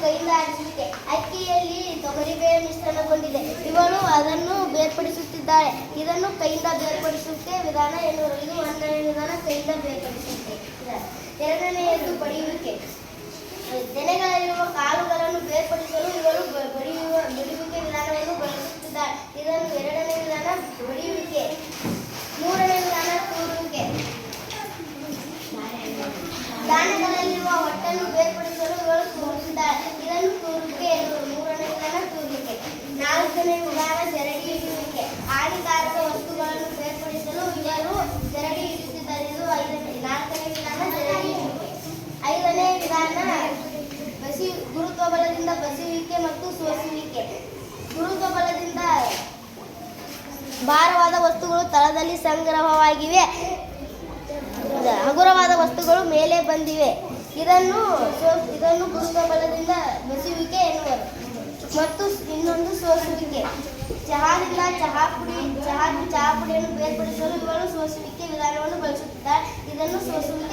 ಕೈಯಿಂದ ಆಡಿಸುವಿಕೆ ಅಕ್ಕಿಯಲ್ಲಿ ತೊಗರಿಬೇಳೆ ಮಿಶ್ರಣಗೊಂಡಿದೆ ಇವಳು ಅದನ್ನು ಬೇರ್ಪಡಿಸುತ್ತಿದ್ದಾಳೆ. ಇದನ್ನು ಕೈಯಿಂದ ಬೇರ್ಪಡಿಸುತ್ತೆ. ವಿಧಾನ ಎನ್ನುವರು ಇದು ಒಂದನೇ ವಿಧಾನ ಕೈಯಿಂದ ಬೇರ್ಪಡಿಸುತ್ತೆ. ಎರಡನೆಯದು ಪಡೆಯುವಿಕೆ. ತೆನೆಗಳಲ್ಲಿರುವ ಕಾಳುಗಳನ್ನು ಬೇರ್ಪಡಿಸಲು ಇವಳು ಬ- ಬಡಿಯುವ ಬಡಿಯುವಿಕೆ ವಿಧಾನವನ್ನು ಬಳಸುತ್ತಿದ್ದಾಳೆ ಇದನ್ನು ಎರಡನೇ ವಿಧಾನ ಬಡಿಯುವಿಕೆ ಮೂರನೇ ವಿಧಾನ ತೂರುವಿಕೆ ಹೊಟ್ಟನ್ನು ಬೇರ್ಪಡಿಸಲು ಇವಳು ತೂರುತ್ತಿದ್ದಾಳೆ ಇದನ್ನು ತೂರುವಿಕೆ ಎನ್ನುವರು ಮೂರನೇ ವಿಧಾನ ತೂರುವಿಕೆ ನಾಲ್ಕನೇ ವಿಧಾನ ಜರಡಿ ಇಡುವಿಕೆ ಹಾನಿಕಾರಕ ವಸ್ತುಗಳನ್ನು ಬೇರ್ಪಡಿಸಲು ಇವರು ಜರಡಿ ಇಡುತ್ತಿದ್ದಾರೆ ಇದು ಐದನೇ, ನಾಲ್ಕನೇ ವಿಧಾನ ಜರಡಿ ಇಡುವಿಕೆ ಐದನೇ ವಿಧಾನ ಬಸಿ ಗುರುತ್ವ ಬಲದಿಂದ ಬಸಿಯುವಿಕೆ ಮತ್ತು ಸೋಸುವಿಕೆ. ಗುರುತ್ವ ಬಲದಿಂದ ಭಾರವಾದ ವಸ್ತುಗಳು ತಳದಲ್ಲಿ ಸಂಗ್ರಹವಾಗಿವೆ. ಹಗುರವಾದ ವಸ್ತುಗಳು ಮೇಲೆ ಬಂದಿವೆ. ಇದನ್ನು ಇದನ್ನು ಗುರುತ್ವ ಬಲದಿಂದ ಬಸಿಯುವಿಕೆ ಎನ್ನುವರು. ಮತ್ತು ಇನ್ನೊಂದು ಸೋಸುವಿಕೆ. ಚಹಾದಿಂದ ಚಹಾ ಪುಡಿ ಚಹಾ ಚಹಾ ಪುಡಿಯನ್ನು ಬೇರ್ಪಡಿಸಲು ಇವಳು ಸೋಸುವಿಕೆ ವಿಧಾನವನ್ನು ಬಳಸುತ್ತಿದ್ದಾರೆ. ಇದನ್ನು ಸೋಸುವಿಕೆ